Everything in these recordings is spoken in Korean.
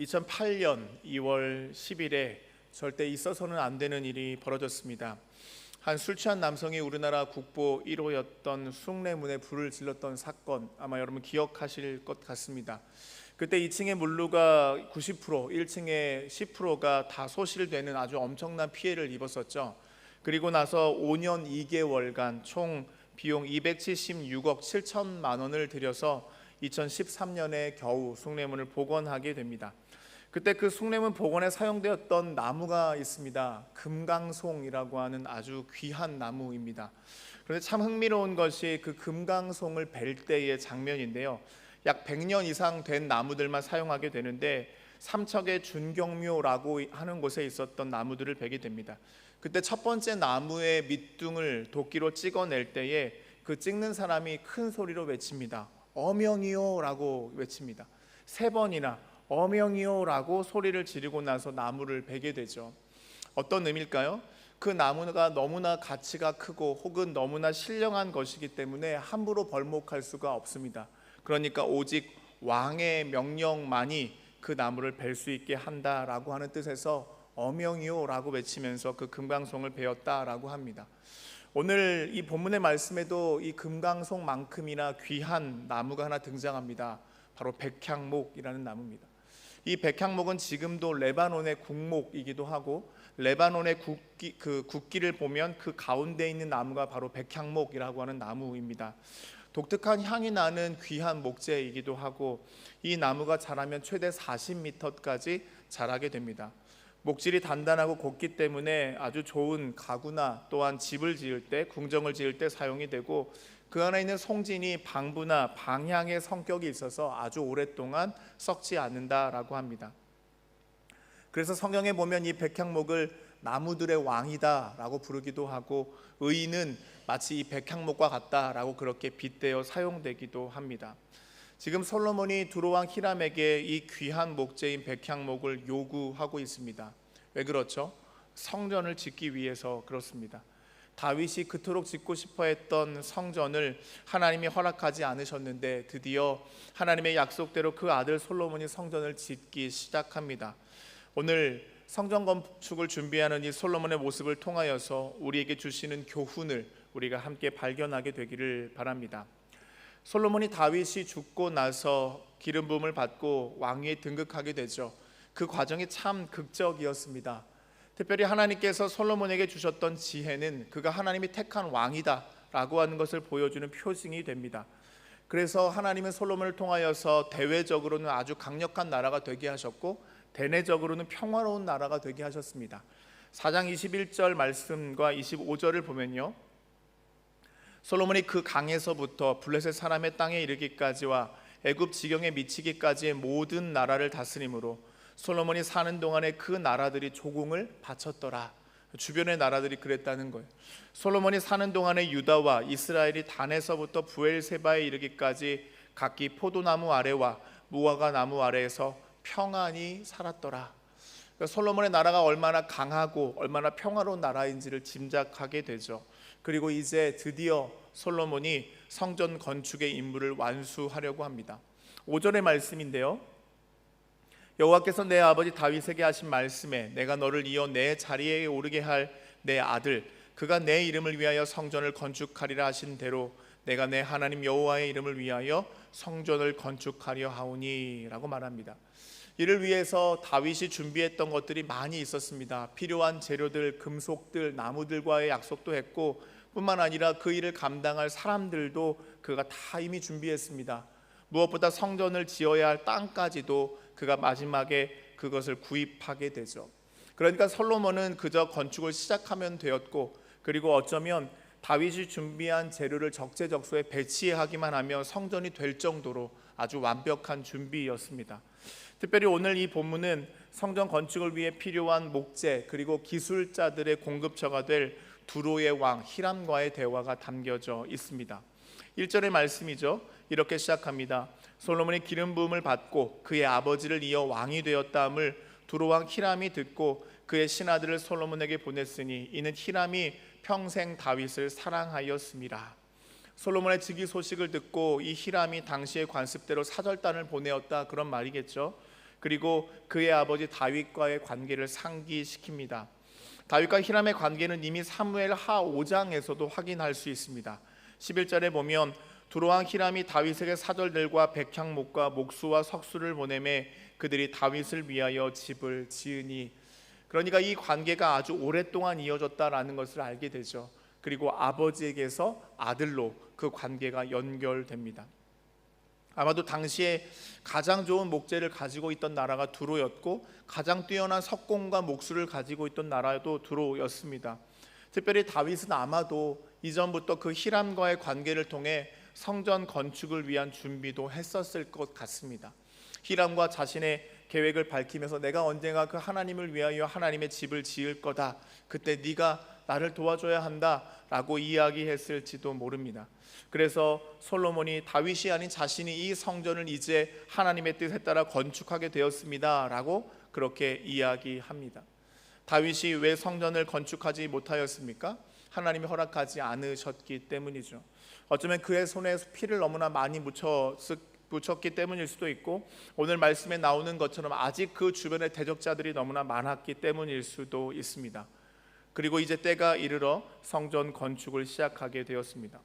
2008년 2월 10일에 절대 있어서는 안 되는 일이 벌어졌습니다. 한 술 취한 남성이 우리나라 국보 1호였던 숭례문에 불을 질렀던 사건 아마 여러분 기억하실 것 같습니다. 그때 2층의 물루가 90%, 1층의 10%가 다 소실되는 아주 엄청난 피해를 입었었죠. 그리고 나서 5년 2개월간 총 비용 276억 7천만 원을 들여서 2013년에 겨우 숭례문을 복원하게 됩니다. 그때 그 숭례문 복원에 사용되었던 나무가 있습니다. 금강송이라고 하는 아주 귀한 나무입니다. 그런데 참 흥미로운 것이 그 금강송을 벨 때의 장면인데요. 약 100년 이상 된 나무들만 사용하게 되는데 삼척의 준경묘라고 하는 곳에 있었던 나무들을 베게 됩니다. 그때 첫 번째 나무의 밑둥을 도끼로 찍어낼 때에 그 찍는 사람이 큰 소리로 외칩니다. 어명이요라고 외칩니다. 세 번이나 어명이요라고 소리를 지르고 나서 나무를 베게 되죠. 어떤 의미일까요? 그 나무가 너무나 가치가 크고 혹은 너무나 신령한 것이기 때문에 함부로 벌목할 수가 없습니다. 그러니까 오직 왕의 명령만이 그 나무를 벨 수 있게 한다라고 하는 뜻에서 어명이요라고 외치면서 그 금강송을 베었다라고 합니다. 오늘 이 본문의 말씀에도 이 금강송만큼이나 귀한 나무가 하나 등장합니다. 바로 백향목이라는 나무입니다. 이 백향목은 지금도 레바논의 국목이기도 하고 레바논의 국기 그 국기를 보면 그 가운데 있는 나무가 바로 백향목이라고 하는 나무입니다. 독특한 향이 나는 귀한 목재이기도 하고 이 나무가 자라면 최대 40m까지 자라게 됩니다. 목질이 단단하고 곱기 때문에 아주 좋은 가구나 또한 집을 지을 때 궁정을 지을 때 사용이 되고 그 안에 있는 송진이 방부나 방향의 성격이 있어서 아주 오랫동안 썩지 않는다라고 합니다. 그래서 성경에 보면 이 백향목을 나무들의 왕이다라고 부르기도 하고 의인은 마치 이 백향목과 같다라고 그렇게 빗대어 사용되기도 합니다. 지금 솔로몬이 두로왕 히람에게 이 귀한 목재인 백향목을 요구하고 있습니다. 왜 그렇죠? 성전을 짓기 위해서 그렇습니다. 다윗이 그토록 짓고 싶어 했던 성전을 하나님이 허락하지 않으셨는데 드디어 하나님의 약속대로 그 아들 솔로몬이 성전을 짓기 시작합니다. 오늘 성전 건축을 준비하는 이 솔로몬의 모습을 통하여서 우리에게 주시는 교훈을 우리가 함께 발견하게 되기를 바랍니다. 솔로몬이 다윗이 죽고 나서 기름 부음을 받고 왕위에 등극하게 되죠. 그 과정이 참 극적이었습니다. 특별히 하나님께서 솔로몬에게 주셨던 지혜는 그가 하나님이 택한 왕이다라고 하는 것을 보여주는 표징이 됩니다. 그래서 하나님은 솔로몬을 통하여서 대외적으로는 아주 강력한 나라가 되게 하셨고 대내적으로는 평화로운 나라가 되게 하셨습니다. 4장 21절 말씀과 25절을 보면요. 솔로몬이 그 강에서부터 블레셋 사람의 땅에 이르기까지와 애굽 지경에 미치기까지의 모든 나라를 다스림으로 솔로몬이 사는 동안에 그 나라들이 조공을 바쳤더라. 주변의 나라들이 그랬다는 거예요. 솔로몬이 사는 동안에 유다와 이스라엘이 단에서부터 부엘세바에 이르기까지 각기 포도나무 아래와 무화과 나무 아래에서 평안히 살았더라. 그러니까 솔로몬의 나라가 얼마나 강하고 얼마나 평화로운 나라인지를 짐작하게 되죠. 그리고 이제 드디어 솔로몬이 성전 건축의 임무를 완수하려고 합니다. 5절의 말씀인데요. 여호와께서 내 아버지 다윗에게 하신 말씀에 내가 너를 이어 내 자리에 오르게 할 내 아들 그가 내 이름을 위하여 성전을 건축하리라 하신 대로 내가 내 하나님 여호와의 이름을 위하여 성전을 건축하려 하오니라고 말합니다. 이를 위해서 다윗이 준비했던 것들이 많이 있었습니다. 필요한 재료들, 금속들, 나무들과의 약속도 했고 뿐만 아니라 그 일을 감당할 사람들도 그가 다 이미 준비했습니다. 무엇보다 성전을 지어야 할 땅까지도 그가 마지막에 그것을 구입하게 되죠. 그러니까 솔로몬은 그저 건축을 시작하면 되었고 그리고 어쩌면 다윗이 준비한 재료를 적재적소에 배치하기만 하면 성전이 될 정도로 아주 완벽한 준비였습니다. 특별히 오늘 이 본문은 성전 건축을 위해 필요한 목재 그리고 기술자들의 공급처가 될 두로의 왕 히람과의 대화가 담겨져 있습니다. 1절의 말씀이죠. 이렇게 시작합니다. 솔로몬이 기름 부음을 받고 그의 아버지를 이어 왕이 되었다함을 두로 왕 히람이 듣고 그의 신하들을 솔로몬에게 보냈으니 이는 히람이 평생 다윗을 사랑하였습니다. 솔로몬의 즉위 소식을 듣고 이 히람이 당시의 관습대로 사절단을 보내었다 그런 말이겠죠. 그리고 그의 아버지 다윗과의 관계를 상기시킵니다. 다윗과 히람의 관계는 이미 사무엘 하 5장에서도 확인할 수 있습니다. 11절에 보면 두로왕 히람이 다윗에게 사절들과 백향목과 목수와 석수를 보내매 그들이 다윗을 위하여 집을 지으니 그러니까 이 관계가 아주 오랫동안 이어졌다라는 것을 알게 되죠. 그리고 아버지에게서 아들로 그 관계가 연결됩니다. 아마도 당시에 가장 좋은 목재를 가지고 있던 나라가 두로였고 가장 뛰어난 석공과 목수를 가지고 있던 나라도 두로였습니다. 특별히 다윗은 아마도 이전부터 그 히람과의 관계를 통해 성전 건축을 위한 준비도 했었을 것 같습니다. 히람과 자신의 계획을 밝히면서 내가 언젠가 그 하나님을 위하여 하나님의 집을 지을 거다. 그때 네가 나를 도와줘야 한다라고 이야기했을지도 모릅니다. 그래서 솔로몬이 다윗이 아닌 자신이 이 성전을 이제 하나님의 뜻에 따라 건축하게 되었습니다라고 그렇게 이야기합니다. 다윗이 왜 성전을 건축하지 못하였습니까? 하나님이 허락하지 않으셨기 때문이죠. 어쩌면 그의 손에 피를 너무나 많이 묻혔, 묻혔기 때문일 수도 있고 오늘 말씀에 나오는 것처럼 아직 그 주변에 대적자들이 너무나 많았기 때문일 수도 있습니다. 그리고 이제 때가 이르러 성전 건축을 시작하게 되었습니다.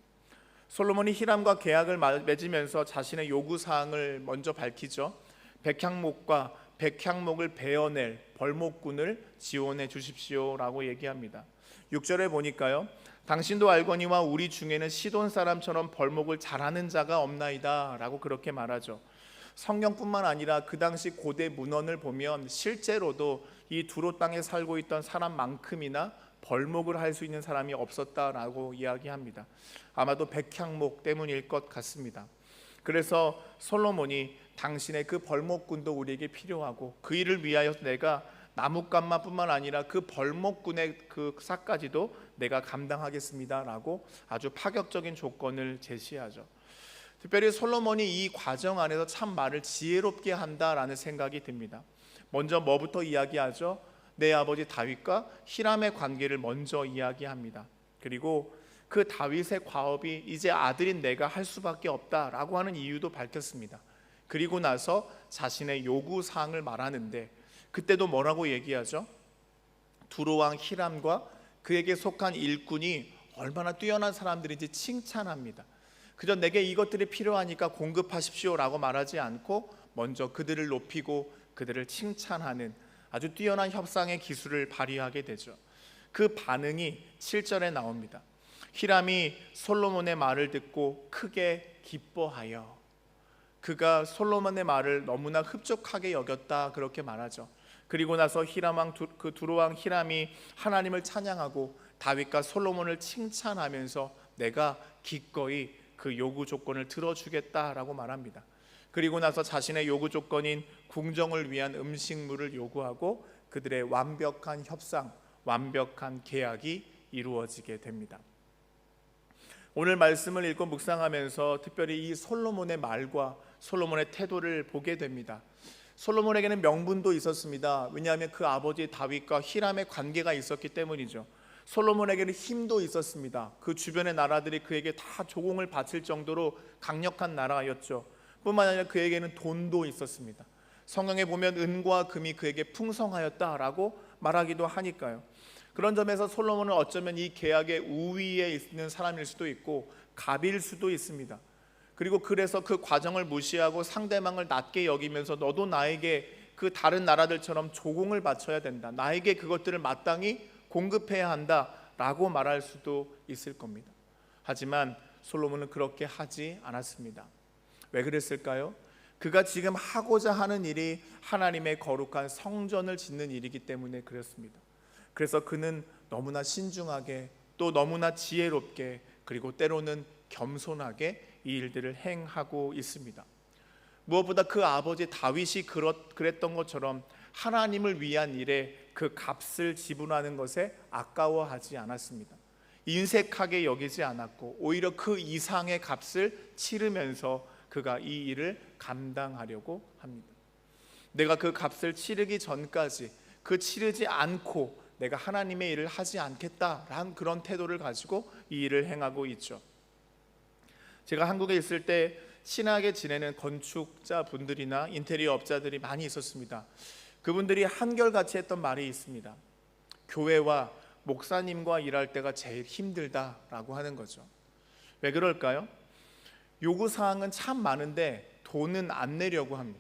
솔로몬이 히람과 계약을 맺으면서 자신의 요구 사항을 먼저 밝히죠. 백향목과 백향목을 베어낼 벌목꾼을 지원해 주십시오라고 얘기합니다. 6절에 보니까요. 당신도 알거니와 우리 중에는 시돈 사람처럼 벌목을 잘하는 자가 없나이다라고 그렇게 말하죠. 성경뿐만 아니라 그 당시 고대 문헌을 보면 실제로도 이 두로 땅에 살고 있던 사람만큼이나 벌목을 할 수 있는 사람이 없었다라고 이야기합니다. 아마도 백향목 때문일 것 같습니다. 그래서 솔로몬이 당신의 그 벌목꾼도 우리에게 필요하고 그 일을 위하여 내가 나뭇감만뿐만 아니라 그 벌목꾼의 그 삭까지도 내가 감당하겠습니다라고 아주 파격적인 조건을 제시하죠. 특별히 솔로몬이 이 과정 안에서 참 말을 지혜롭게 한다라는 생각이 듭니다. 먼저 뭐부터 이야기하죠? 내 아버지 다윗과 히람의 관계를 먼저 이야기합니다. 그리고 그 다윗의 과업이 이제 아들인 내가 할 수밖에 없다라고 하는 이유도 밝혔습니다. 그리고 나서 자신의 요구 사항을 말하는데 그때도 뭐라고 얘기하죠? 두로왕 히람과 그에게 속한 일꾼이 얼마나 뛰어난 사람들인지 칭찬합니다. 그저 내게 이것들이 필요하니까 공급하십시오라고 말하지 않고 먼저 그들을 높이고 그들을 칭찬하는 아주 뛰어난 협상의 기술을 발휘하게 되죠. 그 반응이 7절에 나옵니다. 히람이 솔로몬의 말을 듣고 크게 기뻐하여 그가 솔로몬의 말을 너무나 흡족하게 여겼다 그렇게 말하죠. 그리고 나서 히람 왕 그 두로 왕 히람이 하나님을 찬양하고 다윗과 솔로몬을 칭찬하면서 내가 기꺼이 그 요구 조건을 들어주겠다라고 말합니다. 그리고 나서 자신의 요구 조건인 궁정을 위한 음식물을 요구하고 그들의 완벽한 협상, 완벽한 계약이 이루어지게 됩니다. 오늘 말씀을 읽고 묵상하면서 특별히 이 솔로몬의 말과 솔로몬의 태도를 보게 됩니다. 솔로몬에게는 명분도 있었습니다. 왜냐하면 그 아버지 다윗과 히람의 관계가 있었기 때문이죠. 솔로몬에게는 힘도 있었습니다. 그 주변의 나라들이 그에게 다 조공을 바칠 정도로 강력한 나라였죠. 뿐만 아니라 그에게는 돈도 있었습니다. 성경에 보면 은과 금이 그에게 풍성하였다라고 말하기도 하니까요. 그런 점에서 솔로몬은 어쩌면 이 계약의 우위에 있는 사람일 수도 있고 갑일 수도 있습니다. 그리고 그래서 그 과정을 무시하고 상대방을 낮게 여기면서 너도 나에게 그 다른 나라들처럼 조공을 바쳐야 된다. 나에게 그것들을 마땅히 공급해야 한다라고 말할 수도 있을 겁니다. 하지만 솔로몬은 그렇게 하지 않았습니다. 왜 그랬을까요? 그가 지금 하고자 하는 일이 하나님의 거룩한 성전을 짓는 일이기 때문에 그렇습니다. 그래서 그는 너무나 신중하게 또 너무나 지혜롭게 그리고 때로는 겸손하게 이 일들을 행하고 있습니다. 무엇보다 그 아버지 다윗이 그랬던 것처럼 하나님을 위한 일에 그 값을 지불하는 것에 아까워하지 않았습니다. 인색하게 여기지 않았고 오히려 그 이상의 값을 치르면서 그가 이 일을 감당하려고 합니다. 내가 그 값을 치르기 전까지 그 치르지 않고 내가 하나님의 일을 하지 않겠다라는 그런 태도를 가지고 이 일을 행하고 있죠. 제가 한국에 있을 때 친하게 지내는 건축자 분들이나 인테리어 업자들이 많이 있었습니다. 그분들이 한결같이 했던 말이 있습니다. 교회와 목사님과 일할 때가 제일 힘들다라고 하는 거죠. 왜 그럴까요? 요구 사항은 참 많은데 돈은 안 내려고 합니다.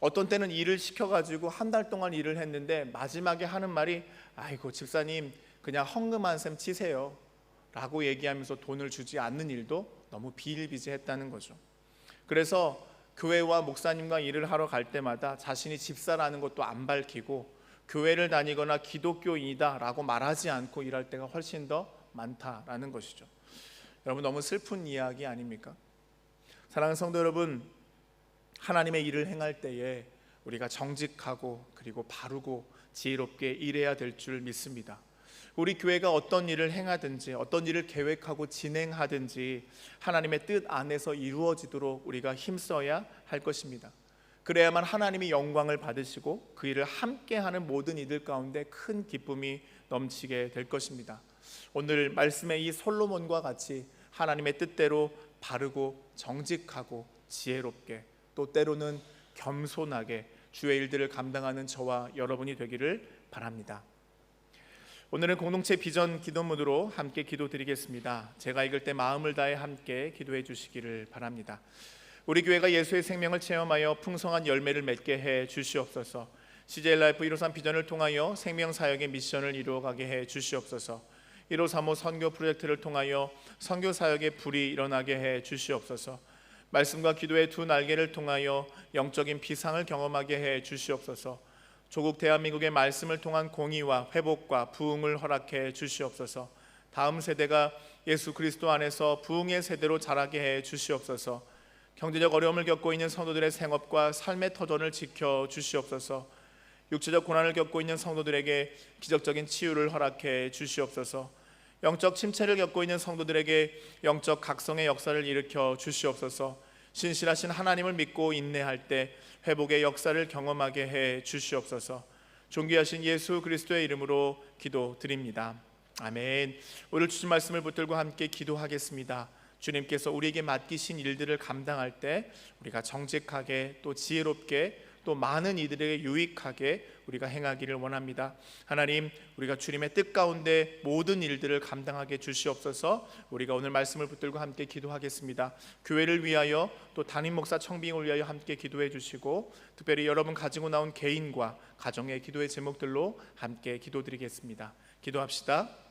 어떤 때는 일을 시켜가지고 한 달 동안 일을 했는데 마지막에 하는 말이 아이고 집사님 그냥 헝금한 셈 치세요 라고 얘기하면서 돈을 주지 않는 일도 너무 비일비재했다는 거죠 그래서 교회와 목사님과 일을 하러 갈 때마다 자신이 집사라는 것도 안 밝히고 교회를 다니거나 기독교인이다 라고 말하지 않고 일할 때가 훨씬 더 많다라는 것이죠 여러분 너무 슬픈 이야기 아닙니까? 사랑하는 성도 여러분 하나님의 일을 행할 때에 우리가 정직하고 그리고 바르고 지혜롭게 일해야 될 줄 믿습니다. 우리 교회가 어떤 일을 행하든지 어떤 일을 계획하고 진행하든지 하나님의 뜻 안에서 이루어지도록 우리가 힘써야 할 것입니다. 그래야만 하나님이 영광을 받으시고 그 일을 함께 하는 모든 이들 가운데 큰 기쁨이 넘치게 될 것입니다. 오늘 말씀의 이 솔로몬과 같이 하나님의 뜻대로 바르고 정직하고 지혜롭게 또 때로는 겸손하게 주의 일들을 감당하는 저와 여러분이 되기를 바랍니다. 오늘은 공동체 비전 기도문으로 함께 기도드리겠습니다. 제가 읽을 때 마음을 다해 함께 기도해 주시기를 바랍니다. 우리 교회가 예수의 생명을 체험하여 풍성한 열매를 맺게 해 주시옵소서. CJ 라이프 153 비전을 통하여 생명 사역의 미션을 이루어가게 해 주시옵소서. 1535 선교 프로젝트를 통하여 선교 사역의 불이 일어나게 해 주시옵소서. 말씀과 기도의 두 날개를 통하여 영적인 비상을 경험하게 해 주시옵소서. 조국 대한민국의 말씀을 통한 공의와 회복과 부흥을 허락해 주시옵소서. 다음 세대가 예수 그리스도 안에서 부흥의 세대로 자라게 해 주시옵소서. 경제적 어려움을 겪고 있는 성도들의 생업과 삶의 터전을 지켜 주시옵소서. 육체적 고난을 겪고 있는 성도들에게 기적적인 치유를 허락해 주시옵소서. 영적 침체를 겪고 있는 성도들에게 영적 각성의 역사를 일으켜 주시옵소서. 신실하신 하나님을 믿고 인내할 때 회복의 역사를 경험하게 해 주시옵소서. 존귀하신 예수 그리스도의 이름으로 기도드립니다. 아멘. 오늘 주신 말씀을 붙들고 함께 기도하겠습니다. 주님께서 우리에게 맡기신 일들을 감당할 때 우리가 정직하게 또 지혜롭게 또 많은 이들에게 유익하게 우리가 행하기를 원합니다. 하나님, 우리가 주님의 뜻 가운데 모든 일들을 감당하게 주시옵소서. 우리가 오늘 말씀을 붙들고 함께 기도하겠습니다. 교회를 위하여 또 담임 목사 청빙을 위하여 함께 기도해 주시고 특별히 여러분 가지고 나온 개인과 가정의 기도의 제목들로 함께 기도드리겠습니다. 기도합시다.